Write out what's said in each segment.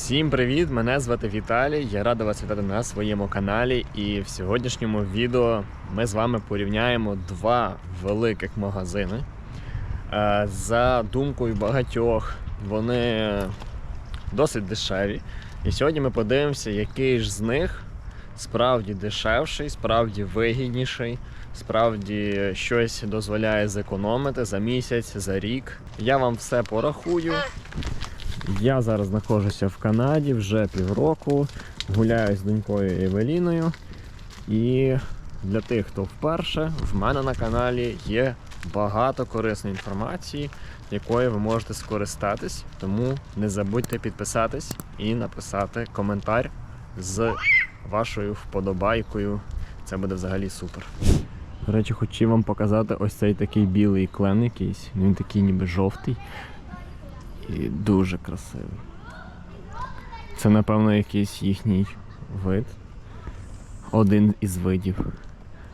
Всім привіт! Мене звати Віталій. Я радий вас вітати на своєму каналі. І в сьогоднішньому відео ми з вами порівняємо два великих магазини. Е, За думкою багатьох, вони досить дешеві. І сьогодні ми подивимося, який ж з них справді дешевший, справді вигідніший, справді щось дозволяє зекономити за місяць, за рік. Я вам все порахую. Я зараз знаходжуся в Канаді вже півроку, гуляю з донькою Евеліною. І для тих, хто вперше, в мене на каналі є багато корисної інформації, якою ви можете скористатись. Тому не забудьте підписатись і написати коментар з вашою вподобайкою. Це буде взагалі супер. До речі, хотів вам показати ось цей такий білий клен якийсь. Він такий ніби жовтий. І дуже красивий. Це, напевно, якийсь їхній вид. Один із видів.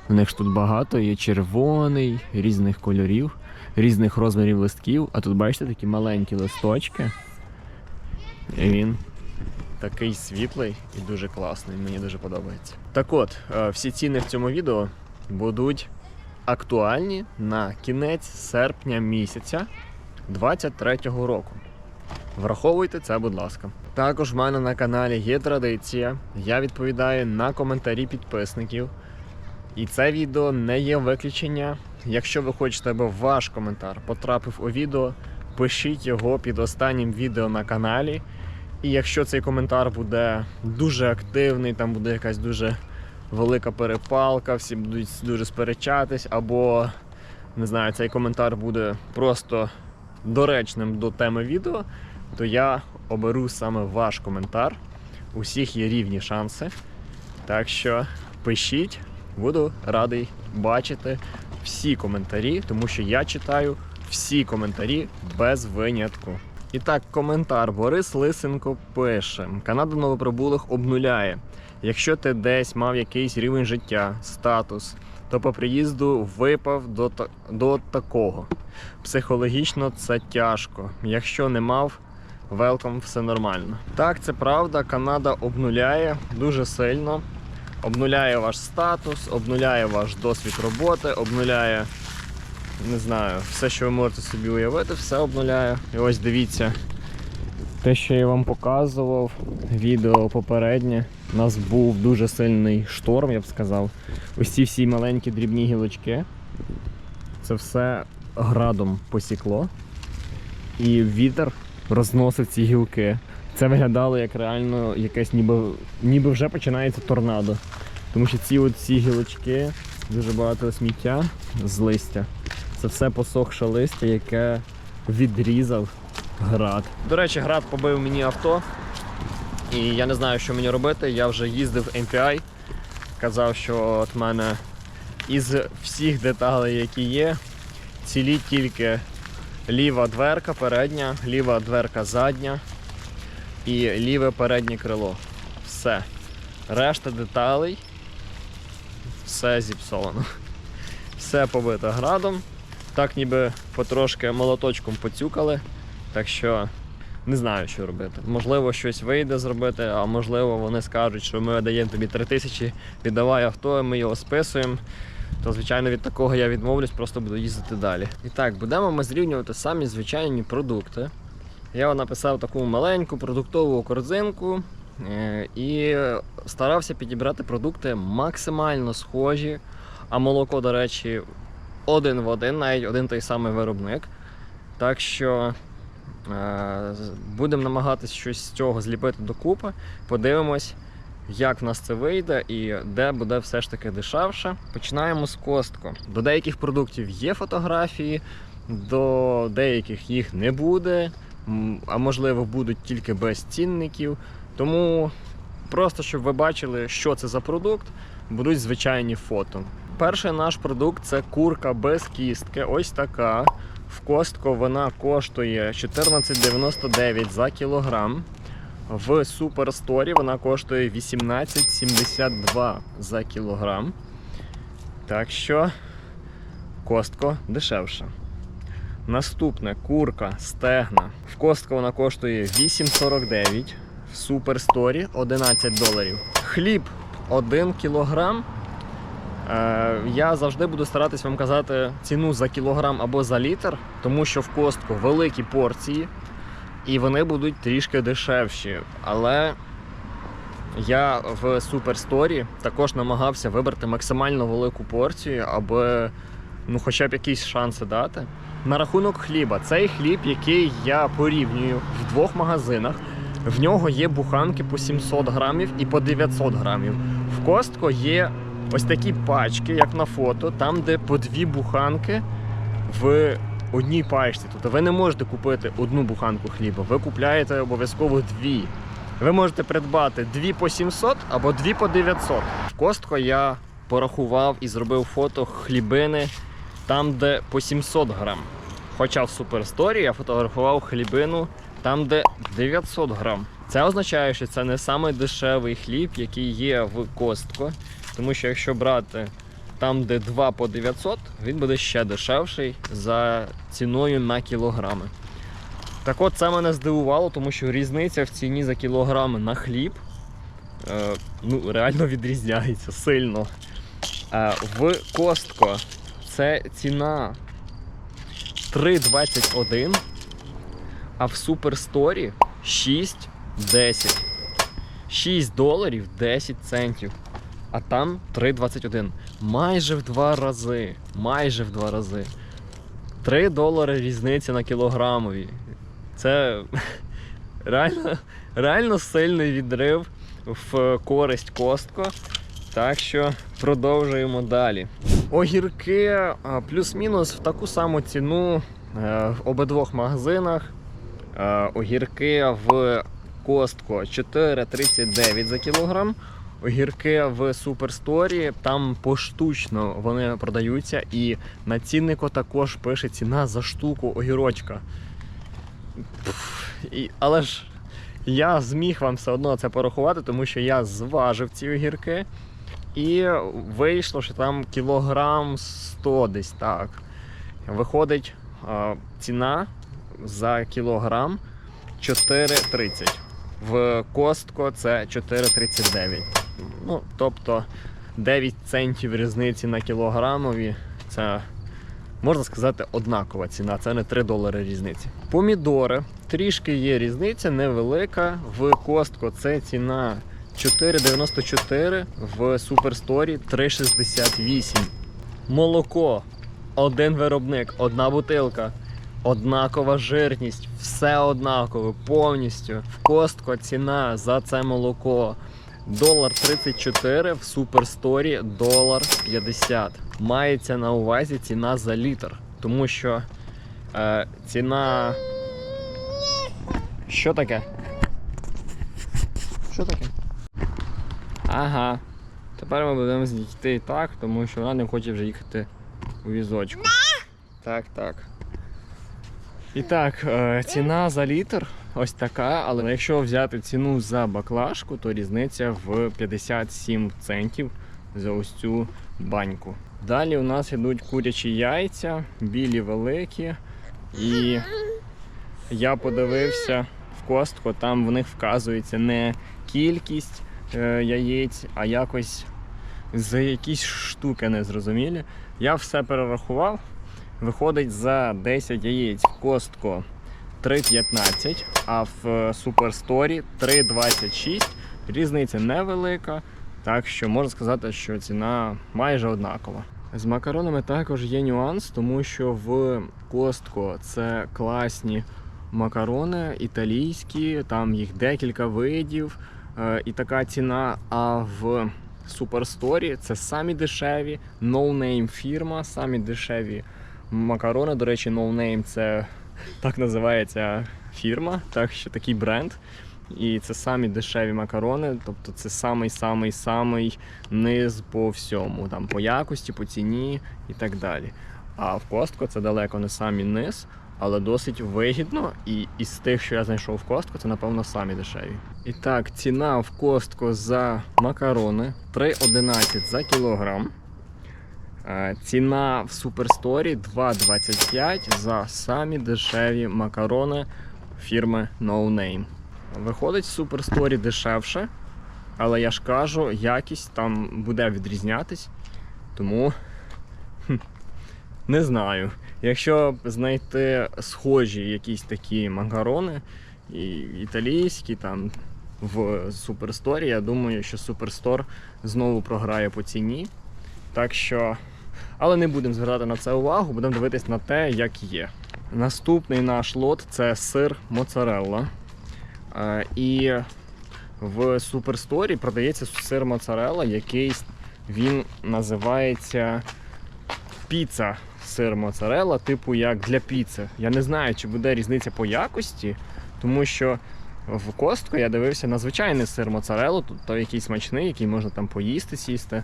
У них ж тут багато, є червоний, різних кольорів, різних розмірів листків, а тут бачите такі маленькі листочки. І він такий світлий і дуже класний, мені дуже подобається. Так от, е, всі ціни в цьому відео будуть актуальні на кінець серпня місяця 23-го року. Враховуйте це, будь ласка. Також в мене на каналі є традиція. Я відповідаю на коментарі підписників. І це відео не є виключення. Якщо ви хочете, аби ваш коментар потрапив у відео, пишіть його під останнім відео на каналі. І якщо цей коментар буде дуже активний, там буде якась дуже велика перепалка, всі будуть дуже сперечатись, або не знаю, цей коментар буде просто доречним до теми відео, то я оберу саме ваш коментар. У всіх є рівні шанси. Так що пишіть, буду радий бачити всі коментарі, тому що я читаю всі коментарі без винятку. І так, коментар Борис Лисенко пише: Канада новоприбулих обнуляє. Якщо ти десь мав якийсь рівень життя, статус, то по приїзду випав до, до такого. Психологічно це тяжко. Якщо не мав, велком, все нормально. Так, це правда. Канада обнуляє дуже сильно. Обнуляє ваш статус, обнуляє ваш досвід роботи, обнуляє, не знаю, все, що ви можете собі уявити, все обнуляє. І ось дивіться. Те, що я вам показував, відео попереднє, у нас був дуже сильний шторм, я б сказав. Ось ці всі маленькі дрібні гілочки. Це все градом посікло. І вітер розносив ці гілки. Це виглядало як реально якесь ніби, ніби вже починається торнадо. Тому що ці от ці гілочки, дуже багато сміття з листя. Це все посохше листя, яке відрізав град. До речі, град побив мені авто. І я не знаю, що мені робити. Я вже їздив MPI. Казав, що от мене із всіх деталей, які є, цілі тільки ліва дверка передня, ліва дверка задня і ліве переднє крило. Все. Решта деталей все зіпсовано. Все побито градом. Так ніби потрошки молоточком поцюкали. Так що не знаю, що робити. Можливо, щось вийде зробити, а можливо, вони скажуть, що ми даємо тобі 3 тисячі, віддавай авто, ми його списуємо. То, звичайно, від такого я відмовлюсь, просто буду їздити далі. І так, будемо ми зрівнювати самі звичайні продукти. Я написав таку маленьку продуктову корзинку е, і старався підібрати продукти максимально схожі. А молоко, до речі, один в один, навіть один той самий виробник. Так що е, будемо намагатися щось з цього зліпити докупи. Подивимось, як в нас це вийде і де буде все ж таки дешевше. Починаємо з костко. До деяких продуктів є фотографії, до деяких їх не буде, а можливо будуть тільки без цінників. Тому просто щоб ви бачили, що це за продукт, будуть звичайні фото. Перший наш продукт це курка без кістки. Ось така. В Костко вона коштує 14,99 за кілограм. В Суперсторі вона коштує 18,72 за кілограм. Так що костко дешевше. Наступне курка стегна. В Костко вона коштує 8,49. В Суперсторі 11 доларів. Хліб 1 кілограм. Е, я завжди буду старатись вам казати ціну за кілограм або за літр, тому що в костку великі порції і вони будуть трішки дешевші. Але я в Суперсторі також намагався вибрати максимально велику порцію, аби ну, хоча б якісь шанси дати. На рахунок хліба, цей хліб, який я порівнюю в двох магазинах, в нього є буханки по 700 грамів і по 900 грамів. В Костко є ось такі пачки, як на фото, там, де по дві буханки в одній пачці. Тобто ви не можете купити одну буханку хліба, ви купляєте обов'язково дві. Ви можете придбати дві по 700 або дві по 900. В Костко я порахував і зробив фото хлібини там, де по 700 грам. Хоча в Суперсторі я фотографував хлібину там, де 900 грам. Це означає, що це не самий дешевий хліб, який є в Костко. Тому що якщо брати там, де 2 по 900, він буде ще дешевший за ціною на кілограми. Так от це мене здивувало, тому що різниця в ціні за кілограм на хліб е, ну, реально відрізняється сильно. Е, в Костко це ціна 3,21, а в Суперсторі 6,10. 6 доларів 10 центів. А там 3,21. Майже в два рази. Майже в два рази. 3 долари різниця на кілограмові. Це реально, реально сильний відрив в користь Костко. Так що продовжуємо далі. Огірки плюс-мінус в таку саму ціну е, в обидвох магазинах. Е, Огірки в Костко 4,39 за кілограм. Огірки в Суперсторі там поштучно вони продаються, і на ціннику також пише ціна за штуку огірочка. Пф, І, але ж я зміг вам все одно це порахувати, тому що я зважив ці огірки. І вийшло, що там кілограм 100 десь так. Виходить ціна за кілограм 4,30. В Костко це 4,39. Ну, тобто 9 центів різниці на кілограмові. Це можна сказати однакова ціна, це не 3 долари різниці. Помідори трішки є різниця, невелика. В Костко це ціна 4,94, в Суперсторі 3,68. Молоко. Один виробник, одна бутилка. Однакова жирність, все однакове, повністю. В Костко ціна за це молоко. Долар 34 в Суперсторі долар 50. Мається на увазі ціна за літр. Тому що е, ціна. Що таке? Що таке? Ага. Тепер ми будемо йти так, тому що вона не хоче вже їхати у візочку. Так, так. І так, е, ціна за літр ось така, але якщо взяти ціну за баклажку, то різниця в 57 центів за ось цю баньку. Далі у нас йдуть курячі яйця, білі великі. І я подивився в костку, там в них вказується не кількість е, яєць, а якось за якісь штуки незрозумілі. Я все перерахував. Виходить за 10 яєць костко 3,15, а в Суперсторі 3,26. Різниця невелика, так що можна сказати, що ціна майже однакова. З макаронами також є нюанс, тому що в Костко це класні макарони італійські, там їх декілька видів е, і така ціна. А в Суперсторі це самі дешеві, no-name фірма, самі дешеві макарони. До речі, no name це так називається фірма, так що такий бренд. І це самі дешеві макарони, тобто це самий-самий-самий низ по всьому, там по якості, по ціні і так далі. А в Костко це далеко не самий низ, але досить вигідно. І із тих, що я знайшов в Костко, це напевно самі дешеві. І так, ціна в Костко за макарони 3,11 за кілограм. Е, Ціна в Суперсторі 2,25 за самі дешеві макарони фірми No Name. Виходить в суперсторі дешевше, але я ж кажу, якість там буде відрізнятись. Тому не знаю. Якщо знайти схожі якісь такі макарони, і італійські там в суперсторі, я думаю, що суперстор знову програє по ціні. Так що. Але не будемо звертати на це увагу, будемо дивитись на те, як є. Наступний наш лот це сир моцарелла. Е, І в суперсторі продається сир моцарелла, який він називається піца сир моцарелла, типу як для піци. Я не знаю, чи буде різниця по якості, тому що в Костко я дивився на звичайний сир моцареллу, тут той який смачний, який можна там поїсти, сісти.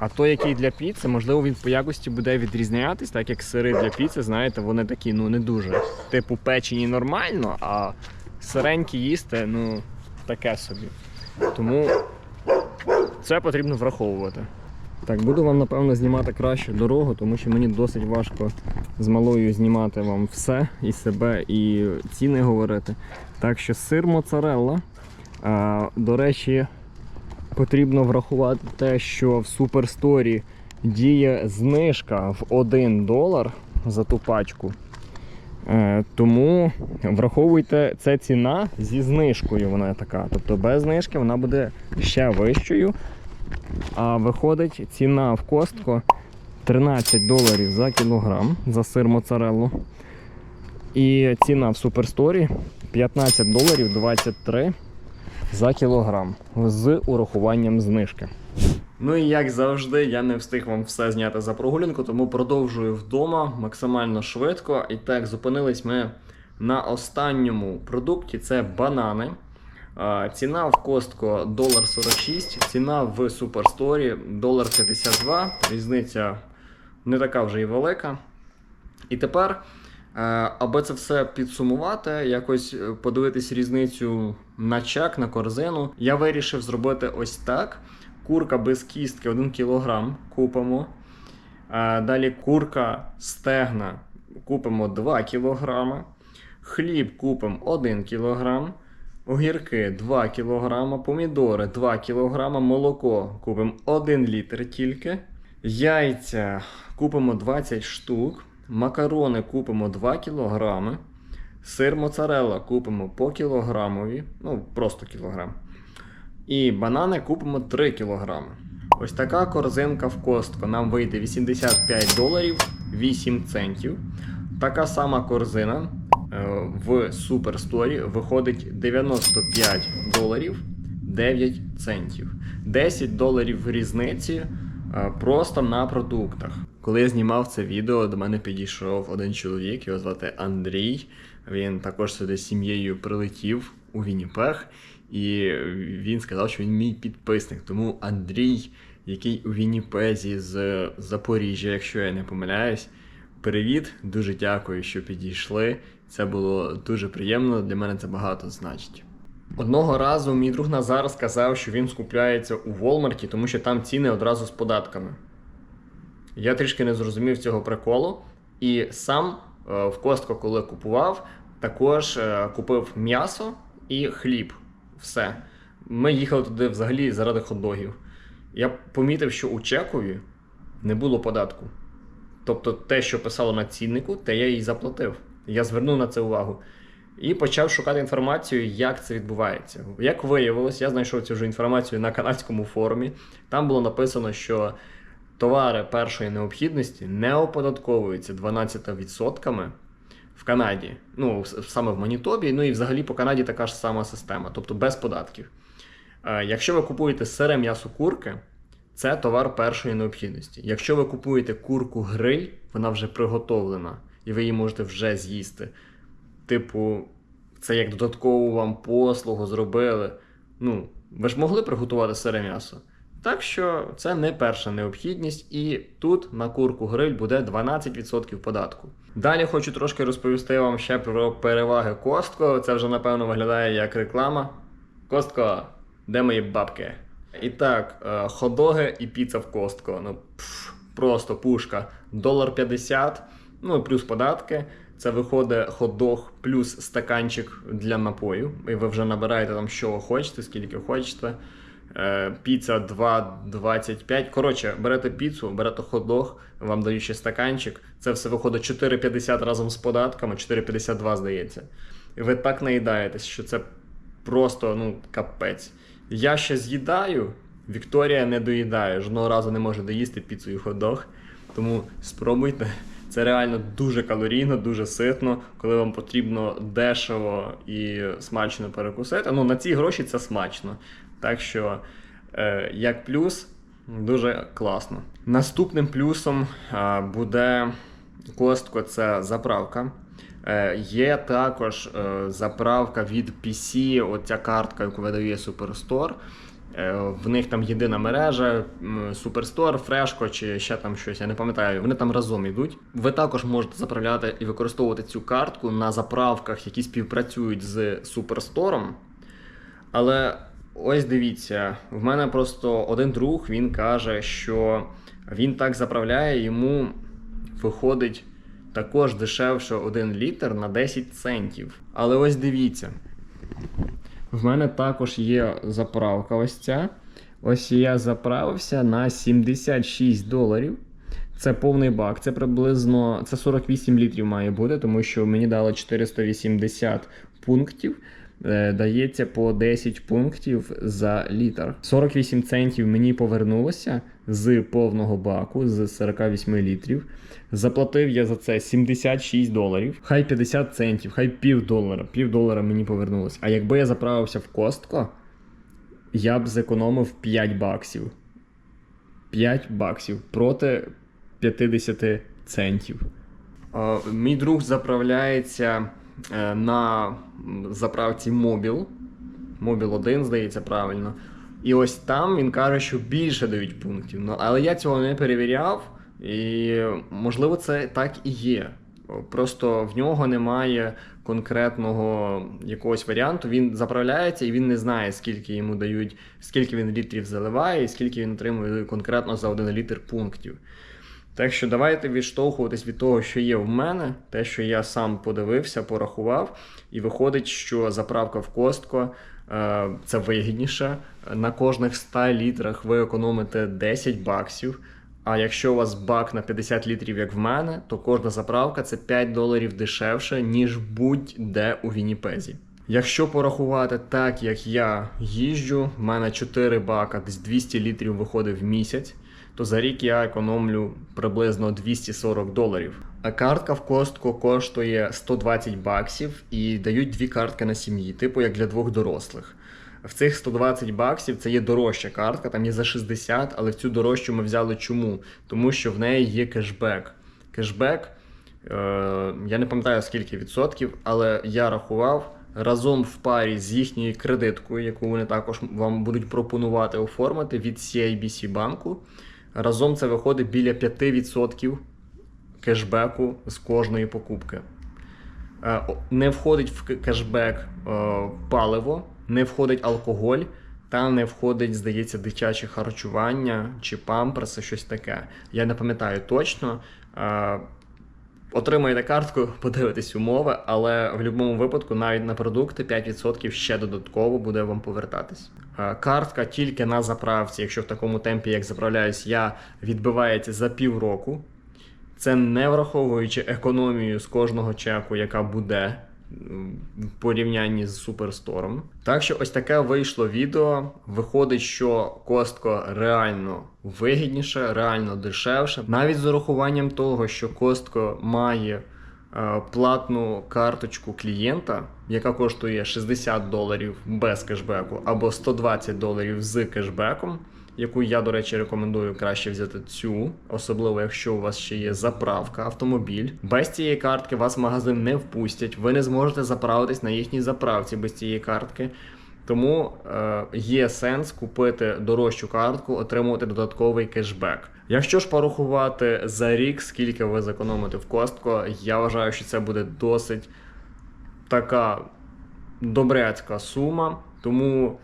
А той, який для піци, можливо, він по якості буде відрізнятись, так як сири для піци, знаєте, вони такі, ну не дуже. Типу, печені нормально, а сиренькі їсти, ну, таке собі. Тому це потрібно враховувати. Так, буду вам, напевно, знімати кращу дорогу, тому що мені досить важко з малою знімати вам все і себе, і ціни говорити. Так що сир моцарелла. До речі, потрібно врахувати те, що в Суперсторі діє знижка в 1 долар за ту пачку. Е, Тому враховуйте, це ціна зі знижкою, вона така. Тобто без знижки вона буде ще вищою. А виходить ціна в Костко 13 доларів за кілограм за сир моцареллу. І ціна в Суперсторі 15 доларів 23 за кілограм з урахуванням знижки. Ну і як завжди, я не встиг вам все зняти за прогулянку, тому продовжую вдома максимально швидко. І так, зупинились ми на останньому продукті це банани. Ціна в Костко долар 46, ціна в Суперсторі долар 52. Різниця не така вже і велика. І тепер, е, аби це все підсумувати, якось е, подивитись різницю на чек, на корзину, я вирішив зробити ось так. Курка без кістки 1 кг купимо. Е, Далі курка стегна купимо 2 кг. Хліб купимо 1 кг. Огірки 2 кг, помідори 2 кг, молоко купимо 1 літр тільки. Яйця купимо 20 штук, макарони купимо 2 кг, сир моцарелла купимо по кілограмові, ну просто кілограм. І банани купимо 3 кг. Ось така корзинка в Костко нам вийде 85 доларів 8 центів. Така сама корзина е, в Суперсторі виходить 95 доларів 9 центів. 10 доларів різниці е, просто на продуктах. Коли я знімав це відео, до мене підійшов один чоловік, його звати Андрій. Він також сюди з сім'єю прилетів у Вінніпех, і він сказав, що він мій підписник. Тому Андрій, який у Вінніпезі з Запоріжжя, якщо я не помиляюсь, привіт, дуже дякую, що підійшли. Це було дуже приємно. Для мене це багато значить. Одного разу мій друг Назар сказав, що він скупляється у Волмарті, тому що там ціни одразу з податками. Я трішки не зрозумів цього приколу. І сам в Костко, коли купував, також е, купив м'ясо і хліб. Все. Ми їхали туди взагалі заради хот-догів. Я помітив, що у чекові не було податку. Тобто те, що писало на ціннику, те я їй заплатив. Я звернув на це увагу. І почав шукати інформацію, як це відбувається. Як виявилось, я знайшов цю вже інформацію на канадському форумі. Там було написано, що товари першої необхідності не оподатковуються 12% в Канаді. Ну, саме в Манітобі, ну і взагалі по Канаді така ж сама система, тобто без податків. Е, Якщо ви купуєте сире м'ясо курки, це товар першої необхідності. Якщо ви купуєте курку гриль, вона вже приготовлена, і ви її можете вже з'їсти. Типу, це як додаткову вам послугу зробили. Ну, ви ж могли приготувати сире м'ясо. Так що це не перша необхідність, і тут на курку гриль буде 12% податку. Далі хочу трошки розповісти вам ще про переваги Костко. Це вже напевно виглядає як реклама. Костко, де мої бабки? І так, е, ходоги і піца в Костко. Ну, пф, просто пушка. Долар 50, ну плюс податки. Це виходить хот-дог плюс стаканчик для напою. І ви вже набираєте там, що хочете, скільки хочете. Е, Піца 2,25. Коротше, берете піцу, берете хот-дог, вам дають ще стаканчик. Це все виходить 4,50 разом з податками, 4,52 здається. І ви так наїдаєтесь, що це просто ну, капець. Я ще з'їдаю, Вікторія не доїдає. Жодного разу не може доїсти піцу і хот-дог. Тому спробуйте. Це реально дуже калорійно, дуже ситно, коли вам потрібно дешево і смачно перекусити. Ну, на ці гроші це смачно. Так що, е, як плюс, дуже класно. Наступним плюсом е, буде костко це заправка. Е, є також е, заправка від PC, оця картка, яку видає Superstore. В них там єдина мережа, Superstore, Фрешко чи ще там щось, я не пам'ятаю. Вони там разом йдуть. Ви також можете заправляти і використовувати цю картку на заправках, які співпрацюють з Superstore. Але ось дивіться, в мене просто один друг він каже, що він так заправляє, йому виходить також дешевше 1 літр на 10 центів. Але ось дивіться. В мене також є заправка ось ця. Ось я заправився на 76 доларів. Це повний бак. Це приблизно це 48 літрів має бути, тому що мені дали 480 пунктів. Е, Дається по 10 пунктів за літр. 48 центів мені повернулося з повного баку з 48 літрів. Заплатив я за це 76 доларів. Хай 50 центів, хай пів долара. Пів долара мені повернулося. А якби я заправився в Костко, я б зекономив 5 баксів. 5 баксів проти 50 центів. Е, Мій друг заправляється на заправці Mobil. Mobil 1, здається, правильно. І ось там він каже, що більше дають пунктів. Ну, але я цього не перевіряв, і можливо це так і є. Просто в нього немає конкретного якогось варіанту. Він заправляється і він не знає, скільки йому дають, скільки він літрів заливає, і скільки він отримує конкретно за один літр пунктів. Так що давайте відштовхуватись від того, що є в мене, те, що я сам подивився, порахував, і виходить, що заправка в Костко е, це вигідніше. На кожних 100 літрах ви економите 10 баксів. А якщо у вас бак на 50 літрів, як в мене, то кожна заправка це 5 доларів дешевше, ніж будь-де у Вінніпезі. Якщо порахувати так, як я їжджу, в мене 4 бака, десь 200 літрів виходить в місяць, то за рік я економлю приблизно 240 доларів. А картка в костку коштує 120 баксів і дають дві картки на сім'ї, типу як для двох дорослих. В цих 120 баксів це є дорожча картка, там є за 60, але в цю дорожчу ми взяли чому? Тому що в неї є кешбек. Кешбек, е, я не пам'ятаю скільки відсотків, але я рахував разом в парі з їхньою кредиткою, яку вони також вам будуть пропонувати оформити від CIBC банку. Разом це виходить біля 5% кешбеку з кожної покупки. Е, Не входить в кешбек е, паливо, не входить алкоголь, та не входить, здається, дитяче харчування чи памперси, щось таке. Я не пам'ятаю точно. Отримаєте картку, подивитесь умови, але в будь-якому випадку навіть на продукти 5% ще додатково буде вам повертатись. Е, Картка тільки на заправці, якщо в такому темпі, як заправляюсь, я відбивається за півроку. Це не враховуючи економію з кожного чеку, яка буде в порівнянні з суперстором. Так що ось таке вийшло відео. Виходить, що костко реально вигідніше, реально дешевше. Навіть з урахуванням того, що костко має е, платну карточку клієнта, яка коштує 60 доларів без кешбеку, або 120 доларів з кешбеком яку я, до речі, рекомендую краще взяти цю, особливо якщо у вас ще є заправка, автомобіль. Без цієї картки вас в магазин не впустять, ви не зможете заправитись на їхній заправці без цієї картки. Тому е, є сенс купити дорожчу картку, отримувати додатковий кешбек. Якщо ж порахувати за рік, скільки ви зекономите в Костко, я вважаю, що це буде досить така добряцька сума. Тому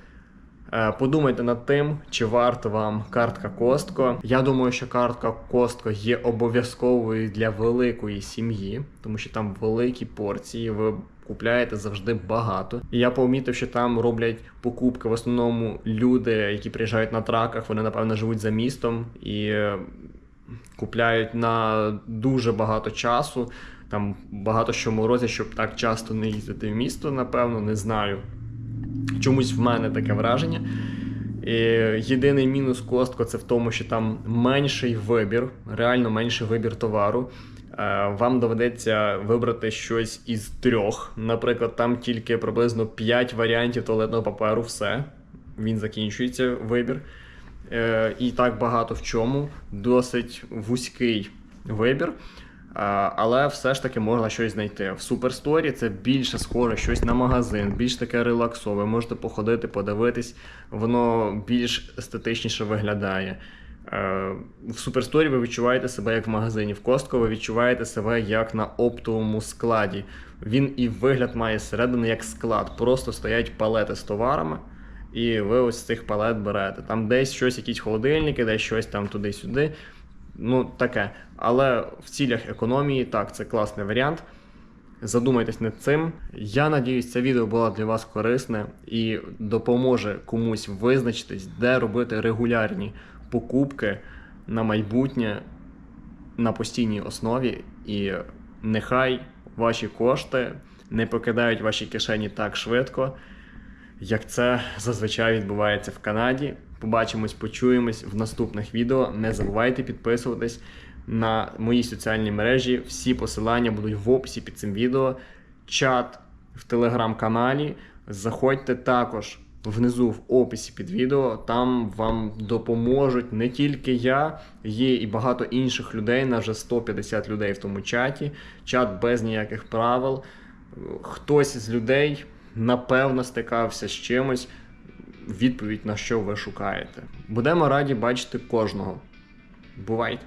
Подумайте над тим, чи варта вам картка Костко. Я думаю, що картка Костко є обов'язковою для великої сім'ї, тому що там великі порції. Ви купляєте завжди багато. І я помітив, що там роблять покупки в основному люди, які приїжджають на траках. Вони напевно живуть за містом і е, купляють на дуже багато часу. Там багато що морозять, щоб так часто не їздити в місто, напевно, не знаю. Чомусь в мене таке враження. І єдиний мінус Костко це в тому, що там менший вибір, реально менший вибір товару. Е, Вам доведеться вибрати щось із трьох. Наприклад, там тільки приблизно 5 варіантів туалетного паперу, все. Він закінчується вибір. Е, І так багато в чому. Досить вузький вибір. Але все ж таки можна щось знайти. В суперсторі це більше схоже щось на магазин, більш таке релаксове. Можете походити, подивитись, воно більш естетичніше виглядає. Е, В суперсторі ви відчуваєте себе як в магазині. В Костко ви відчуваєте себе як на оптовому складі. Він і вигляд має зсередини як склад. Просто стоять палети з товарами, і ви ось з цих палет берете. Там десь щось, якісь холодильники, десь щось там туди-сюди. Ну, таке. Але в цілях економії, так, це класний варіант. Задумайтесь над цим. Я надіюсь, це відео було для вас корисне і допоможе комусь визначитись, де робити регулярні покупки на майбутнє на постійній основі. І нехай ваші кошти не покидають ваші кишені так швидко, як це зазвичай відбувається в Канаді. Побачимось, почуємось в наступних відео. Не забувайте підписуватись на мої соціальні мережі. Всі посилання будуть в описі під цим відео. Чат в телеграм-каналі. Заходьте також внизу в описі під відео. Там вам допоможуть не тільки я, є і багато інших людей. На вже 150 людей в тому чаті. Чат без ніяких правил. Хтось з людей напевно стикався з чимось. Відповідь на що ви шукаєте. Будемо раді бачити кожного. Бувайте!